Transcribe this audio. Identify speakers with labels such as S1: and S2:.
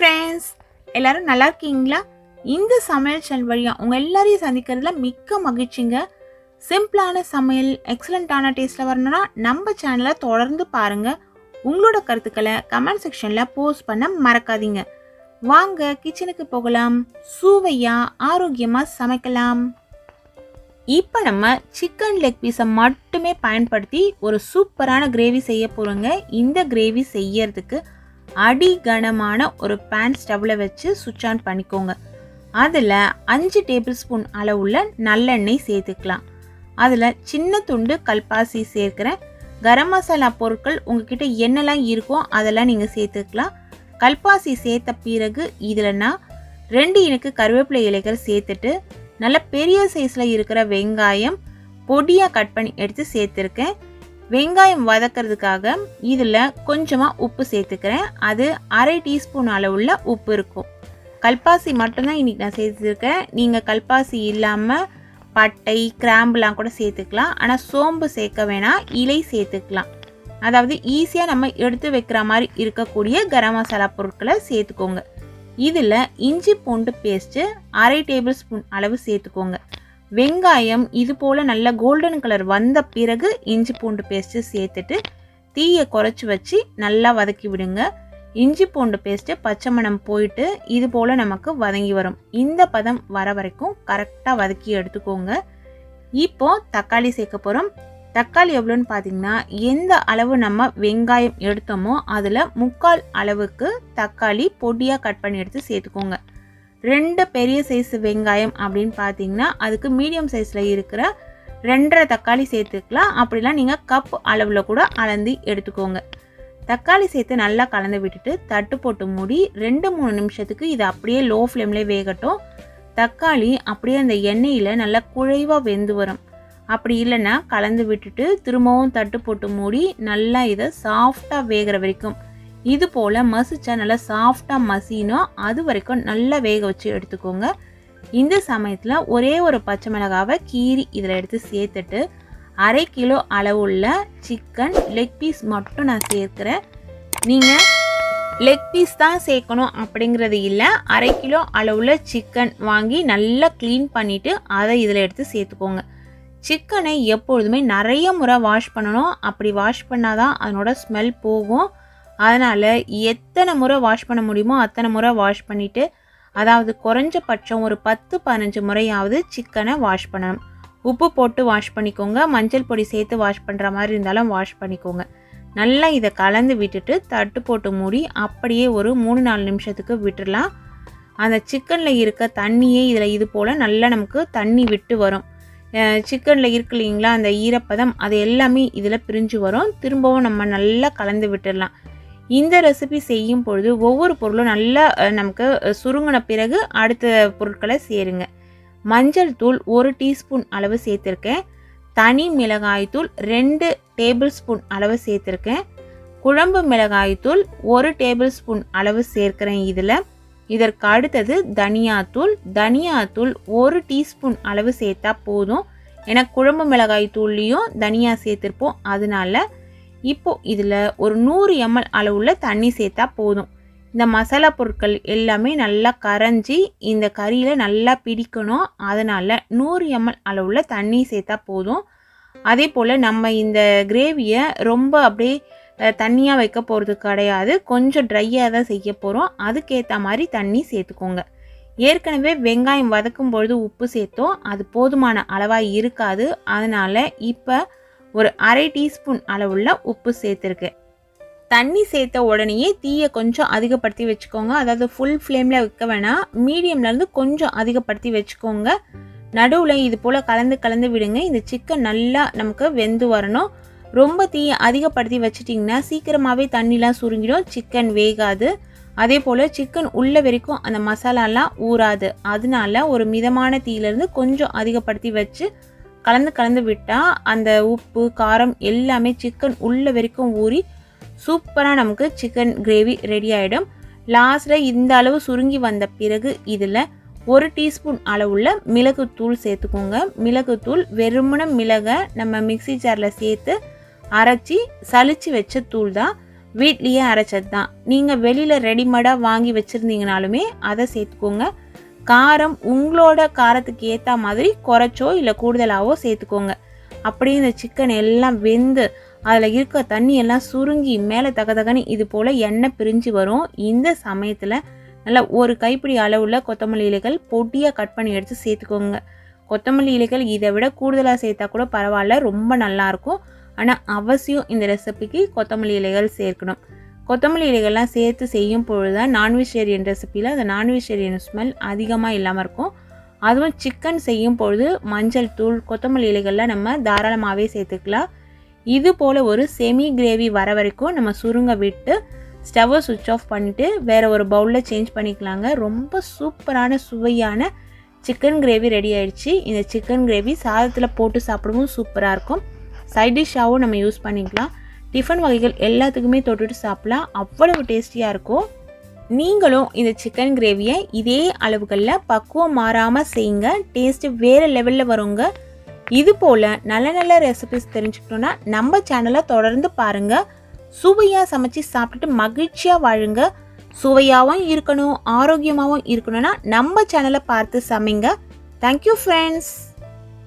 S1: Friends எல்லோரும் நல்லா இருக்கீங்களா? இந்த சமையல் சேனல் வழியாக உங்கள் எல்லாரையும் சந்திக்கிறதுல மிக்க மகிழ்ச்சிங்க. சிம்பிளான சமையல் எக்ஸலண்ட்டான டேஸ்ட்டில் வரணும்னா நம்ம சேனலை தொடர்ந்து பாருங்கள் உங்களோட கருத்துக்களை கமெண்ட் செக்ஷனில் போஸ்ட் பண்ண மறக்காதீங்க. வாங்க கிச்சனுக்கு போகலாம். சுவையாக ஆரோக்கியமாக சமைக்கலாம். இப்போ நம்ம சிக்கன் லெக் பீஸை மட்டுமே பயன்படுத்தி ஒரு சூப்பரான கிரேவி செய்ய போகிறோங்க இந்த கிரேவி செய்யறதுக்கு அடி கனமான ஒரு பேன் ஸ்டவ்வில் வச்சு சுவிட்ச் ஆன் பண்ணிக்கோங்க. அதில் அஞ்சு டேபிள் ஸ்பூன் அளவுள்ள நல்லெண்ணெய் சேர்த்துக்கலாம். அதில் சின்ன துண்டு கல்பாசி சேர்க்குறேன். கரம் மசாலா பொருட்கள் உங்ககிட்ட என்னெல்லாம் இருக்கோ அதெல்லாம் நீங்கள் சேர்த்துக்கலாம். கல்பாசி சேர்த்த பிறகு இதில் நான் ரெண்டு இனுக்கு கருவேப்பிலை இலைகள் சேர்த்துட்டு நல்ல பெரிய சைஸில் இருக்கிற வெங்காயம் பொடியாக கட் பண்ணி எடுத்து சேர்த்துருக்கேன். வெங்காயம் வதக்கிறதுக்காக இதில் கொஞ்சமாக உப்பு சேர்த்துக்கிறேன். அது அரை டீஸ்பூன் அளவுள்ள உப்பு இருக்கும். கல்பாசி மட்டும்தான் இன்றைக்கி நான் சேர்த்துருக்கேன். நீங்கள் கல்பாசி இல்லாமல் பட்டை கிராம்புலாம் கூட சேர்த்துக்கலாம். ஆனால் சோம்பு சேர்க்க வேணாம். இலை சேர்த்துக்கலாம். அதாவது ஈஸியாக நம்ம எடுத்து வைக்கிற மாதிரி இருக்கக்கூடிய கரம் மசாலா பொருட்களை சேர்த்துக்கோங்க. இதில் இஞ்சி பூண்டு பேஸ்ட்டு அரை டேபிள் ஸ்பூன் அளவு சேர்த்துக்கோங்க. வெங்காயம் இது போல் நல்ல கோல்டன் கலர் வந்த பிறகு இஞ்சி பூண்டு பேஸ்ட்டு சேர்த்துட்டு தீயை குறைச்சி வச்சு நல்லா வதக்கி விடுங்க. இஞ்சி பூண்டு பேஸ்ட்டு பச்சை மணம் போயிட்டு இது போல் நமக்கு வதங்கி வரும். இந்த பதம் வர வரைக்கும் கரெக்டாக வதக்கி எடுத்துக்கோங்க. இப்போது தக்காளி சேர்க்க போகிறோம் தக்காளி எவ்வளோன்னு பார்த்தீங்கன்னா எந்த அளவு நம்ம வெங்காயம் எடுத்தோமோ அதில் முக்கால் அளவுக்கு தக்காளி பொடியாக கட் பண்ணி எடுத்து சேர்த்துக்கோங்க. ரெண்டு பெரிய சைஸ் வெங்காயம் அப்படின்னு பார்த்தீங்கன்னா அதுக்கு மீடியம் சைஸில் இருக்கிற ரெண்டரை தக்காளி சேர்த்துக்கலாம். அப்படிலாம் நீங்கள் கப் அளவில் கூட அளந்து எடுத்துக்கோங்க. தக்காளி சேர்த்து நல்லா கலந்து விட்டுட்டு தட்டு போட்டு மூடி ரெண்டு மூணு நிமிஷத்துக்கு இது அப்படியே லோ ஃப்ளேம்லேயே வேகட்டும். தக்காளி அப்படியே அந்த எண்ணெயில் நல்லா குழைவாக வெந்து வரும். அப்படி இல்லைன்னா கலந்து விட்டுட்டு திரும்பவும் தட்டு போட்டு மூடி நல்லா இதை சாஃப்டாக வேகிற வரைக்கும் இது போல் மசிச்சா நல்லா சாஃப்டாக மசினோ அது வரைக்கும் நல்லா வேக வச்சு எடுத்துக்கோங்க. இந்த சமயத்தில் ஒரே ஒரு பச்சை மிளகாவை கீறி இதில் எடுத்து சேர்த்துட்டு அரை கிலோ அளவுள்ள சிக்கன் லெக் பீஸ் மட்டும் நான் சேர்க்குறேன். நீங்கள் லெக் பீஸ் தான் சேர்க்கணும் அப்படிங்கிறது இல்லை அரை கிலோ அளவுள்ள சிக்கன் வாங்கி நல்லா க்ளீன் பண்ணிவிட்டு அதை இதில் எடுத்து சேர்த்துக்கோங்க. சிக்கனை எப்பொழுதுமே நிறைய முறை வாஷ் பண்ணணும். அப்படி வாஷ் பண்ணால் தான் அதனோட ஸ்மெல் போகும். அதனால் எத்தனை முறை வாஷ் பண்ண முடியுமோ அத்தனை முறை வாஷ் பண்ணிவிட்டு அதாவது குறைஞ்சபட்சம் ஒரு பத்து பதினஞ்சு முறையாவது சிக்கனை வாஷ் பண்ணணும். உப்பு போட்டு வாஷ் பண்ணிக்கோங்க. மஞ்சள் பொடி சேர்த்து வாஷ் பண்ணுற மாதிரி இருந்தாலும் வாஷ் பண்ணிக்கோங்க. நல்லா இதை கலந்து விட்டுட்டு தட்டு போட்டு மூடி அப்படியே ஒரு மூணு நாலு நிமிஷத்துக்கு விட்டுடலாம் அந்த சிக்கனில் இருக்க தண்ணியே இதில் இது போல் நல்லா நமக்கு தண்ணி விட்டு வரும். சிக்கனில் இருக்கு இல்லைங்களா அந்த ஈரப்பதம் அது எல்லாமே இதில் பிரிஞ்சு வரும். திரும்பவும் நம்ம நல்லா கலந்து விட்டுடலாம் இந்த ரெசிபி செய்யும் பொழுது ஒவ்வொரு பொருளும் நல்லா நமக்கு சுருங்கின பிறகு அடுத்த பொருட்களை சேருங்க. மஞ்சள் தூள் ஒரு டீஸ்பூன் அளவு சேர்த்துருக்கேன். தனி மிளகாய்த்தூள் ரெண்டு டேபிள் ஸ்பூன் அளவு சேர்த்துருக்கேன். குழம்பு மிளகாய்த்தூள் ஒரு டேபிள் ஸ்பூன் அளவு சேர்க்குறேன் இதில். இதற்கு அடுத்தது தனியாத்தூள் தனியாத்தூள் ஒரு டீஸ்பூன் அளவு சேர்த்தா போதும். ஏன்னா குழம்பு மிளகாய் தூள்லேயும் தனியா சேர்த்துருப்போம். அதனால இப்போ இதில் ஒரு நூறு எம்எல் அளவுள்ள தண்ணி சேர்த்தா போதும். இந்த மசாலா பொருட்கள் எல்லாமே நல்லா கரைஞ்சி இந்த கறியில் நல்லா பிடிக்கணும். அதனால் நூறு எம்எல் அளவுள்ள தண்ணி சேர்த்தா போதும். அதே போல் நம்ம இந்த கிரேவியை ரொம்ப அப்படியே தண்ணியாக வைக்க போகிறது கிடையாது. கொஞ்சம் ட்ரையாக தான் செய்ய போகிறோம் அதுக்கேற்ற மாதிரி தண்ணி சேர்த்துக்கோங்க. ஏற்கனவே வெங்காயம் வதக்கும் பொழுது உப்பு சேர்த்தோம். அது போதுமான அளவாக இருக்காது. அதனால் இப்போ ஒரு அரை டீஸ்பூன் அளவுள்ள உப்பு சேர்த்துருக்கேன் தண்ணி சேர்த்த உடனேயே தீயை கொஞ்சம் அதிகப்படுத்தி வச்சுக்கோங்க. அதாவது ஃபுல் ஃப்ளேமில் வைக்க வேணாம். மீடியம்லேருந்து கொஞ்சம் அதிகப்படுத்தி வச்சுக்கோங்க. நடுவில் இது போல் கலந்து கலந்து விடுங்க. இந்த சிக்கன் நல்லா நமக்கு வெந்து வரணும். ரொம்ப தீயை அதிகப்படுத்தி வச்சிட்டிங்கன்னா சீக்கிரமாகவே தண்ணிலாம் சுருங்கிடும். சிக்கன் வேகாது. அதே போல் சிக்கன் உள்ள வரைக்கும் அந்த மசாலாலாம் ஊறாது. அதனால ஒரு மிதமான தீயிலேருந்து கொஞ்சம் அதிகப்படுத்தி வச்சு கலந்து கலந்து விட்டால் அந்த உப்பு காரம் எல்லாமே சிக்கன் உள்ள வரைக்கும் ஊறி சூப்பராக நமக்கு சிக்கன் கிரேவி ரெடி ஆகிடும் லாஸ்ட்டில் இந்த அளவு சுருங்கி வந்த பிறகு இதில் ஒரு டீஸ்பூன் அளவுள்ள மிளகுத்தூள் சேர்த்துக்கோங்க. மிளகுத்தூள் வெறுமன மிளகை நம்ம மிக்சி ஜாரில் சேர்த்து அரைச்சி சளிச்சு வச்ச தூள் தான். வீட்லேயே அரைச்சது தான் நீங்கள் வெளியில் ரெடிமேடாக வாங்கி வச்சுருந்தீங்கனாலுமே அதை சேர்த்துக்கோங்க. காரம் உங்களோட காரத்துக்கு ஏற்ற மாதிரி குறைச்சோ இல்லை கூடுதலாகவோ சேர்த்துக்கோங்க. அப்படியே இந்த சிக்கன் எல்லாம் வெந்து அதில் இருக்க தண்ணி எல்லாம் சுருங்கி மேலே தகதகன்னு இது போல் எண்ணெய் பிரிஞ்சு வரும். இந்த சமயத்தில் நல்லா ஒரு கைப்பிடி அளவில் கொத்தமல்லி இலைகள் பொடியாக கட் பண்ணி எடுத்து சேர்த்துக்கோங்க. கொத்தமல்லி இலைகள் இதை விட கூடுதலாக சேர்த்தா கூட பரவாயில்ல ரொம்ப நல்லாயிருக்கும் ஆனால் அவசியம் இந்த ரெசிபிக்கு கொத்தமல்லி இலைகள் சேர்க்கணும். கொத்தமல்லி இலைகள்லாம் சேர்த்து செய்யும் பொழுது தான் நான்வெஜிடேரியன் ரெசிப்பியில் அந்த நான்வெஜிடேரியன் ஸ்மெல் அதிகமாக இல்லாமல் இருக்கும். அதுவும் சிக்கன் செய்யும் பொழுது மஞ்சள் தூள் கொத்தமல்லி இலைகள்லாம் நம்ம தாராளமாகவே சேர்த்துக்கலாம். இது போல் ஒரு செமி கிரேவி வர வரைக்கும் நம்ம சுருங்க விட்டு ஸ்டவ்வை சுவிட்ச் ஆஃப் பண்ணிவிட்டு வேறு ஒரு பவுலில் சேஞ்ச் பண்ணிக்கலாங்க. ரொம்ப சூப்பரான சுவையான சிக்கன் கிரேவி ரெடி ஆயிடுச்சு. இந்த சிக்கன் கிரேவி சாதத்தில் போட்டு சாப்பிடவும் சூப்பராக இருக்கும். சைட் டிஷ்ஷாகவும் நம்ம யூஸ் பண்ணிக்கலாம். டிஃபன் வகைகள் எல்லாத்துக்குமே தொட்டுட்டு சாப்பிடலாம் அவ்வளவு டேஸ்டியாக இருக்கும். நீங்களும் இந்த சிக்கன் கிரேவியை இதே அளவுகளில் பக்குவம் மாறாமல் செய்யுங்க. டேஸ்ட்டு வேறு லெவலில் வருங்க. இது போல் நல்ல நல்ல ரெசிபிஸ் தெரிஞ்சுக்கணுன்னா நம்ம சேனலை தொடர்ந்து பாருங்கள் சுவையாக சமைச்சு சாப்பிட்டுட்டு மகிழ்ச்சியாக வாழுங்க. சுவையாகவும் இருக்கணும் ஆரோக்கியமாகவும் இருக்கணும்னா நம்ம சேனலை பார்த்து சமைங்க. Thank you friends